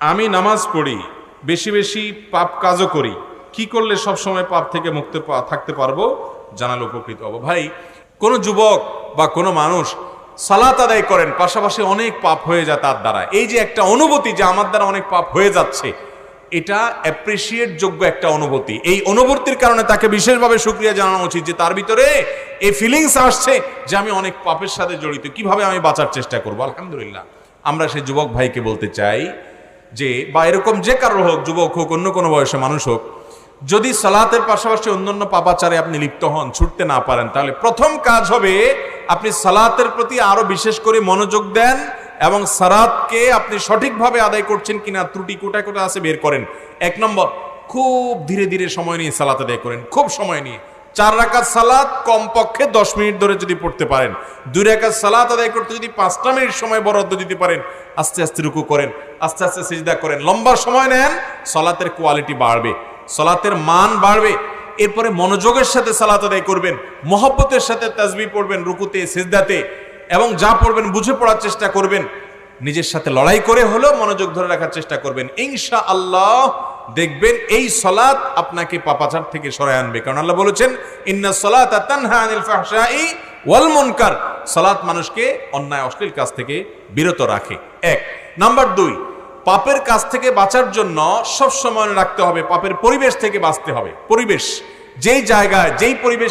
আমি নামাজ পড়ি, বেশি বেশি পাপ কাজও করি, কি করলে সব সময় পাপ থেকে মুক্ত থাকতে পারব? জানালে উপকৃত হব। ভাই, কোনো যুবক বা কোনো মানুষ সালাত আদায় করেন, পাশাপাশি অনেক পাপ হয়ে যায় তার দ্বারা। এই যে একটা অনুভূতি যে আমার দ্বারা অনেক পাপ হয়ে যাচ্ছে, এটা অ্যাপ্রিসিয়েট যোগ্য একটা অনুভূতি। এই অনুভূতির কারণে তাকে বিশেষভাবে সুক্রিয়া জানানো উচিত যে তার ভিতরে এই ফিলিংস আসছে যে আমি অনেক পাপের সাথে জড়িত। কীভাবে আমি বাঁচার চেষ্টা করব? আলহামদুলিল্লাহ। আমরা সেই যুবক ভাইকে বলতে চাই যে, বা এরকম যে কারও হোক, যুবক হোক, অন্য কোনো বয়সে মানুষ হোক, যদি সালাতের পাশাপাশি অন্যান্য পাপাচারে আপনি লিপ্ত হন, ছুটতে না পারেন, তাহলে প্রথম কাজ হবে আপনি সালাতের প্রতি আরও বিশেষ করে মনোযোগ দেন এবং সালাতকে আপনি সঠিকভাবে আদায় করছেন কিনা, ত্রুটি কোটা কোটা আছে বের করেন। এক নম্বর, খুব ধীরে ধীরে সময় নিয়ে সালাত আদায় করেন, খুব সময় নিয়ে। চার রাকাত সালাত, কমপক্ষে দশ মিনিট ধরে যদি পড়তে পারেন। দুই রাকাত সালাত আদায় করতে যদি পাঁচটা মিনিট সময় বরাদ্দ দিতে পারেন, আস্তে আস্তে রুকু করেন, আস্তে আস্তে সিজদা করেন। লম্বা সময় নেন, সালাতের কোয়ালিটি বাড়বে, সালাতের মান বাড়বে। এরপরে মনোযোগের সাথে সালাত আদায় করবেন, মহব্বতের সাথে তাজবি পড়বেন রুকুতে, সিজদাতে, এবং যা পড়বেন বুঝে পড়ার চেষ্টা করবেন। নিজের সাথে লড়াই করে হলেও মনোযোগ ধরে রাখার চেষ্টা করবেন। ইনশা আল্লাহ দেখবেন এই সলাৎ আপনাকে পাপাচার থেকে সরায় আনবে। কারণ আল্লাহ বলেছেন, ইন্না সলাত তানহা সালাত মানুষকে অন্যায়, অশ্লীল কাজ থেকে বিরত রাখে। এক। নাম্বার দুই, পাপের কাছ থেকে বাঁচার জন্য সব সময় রাখতে হবে, পাপের পরিবেশ থেকে বাঁচতে হবে। পরিবেশ, যেই জায়গায়, যেই পরিবেশ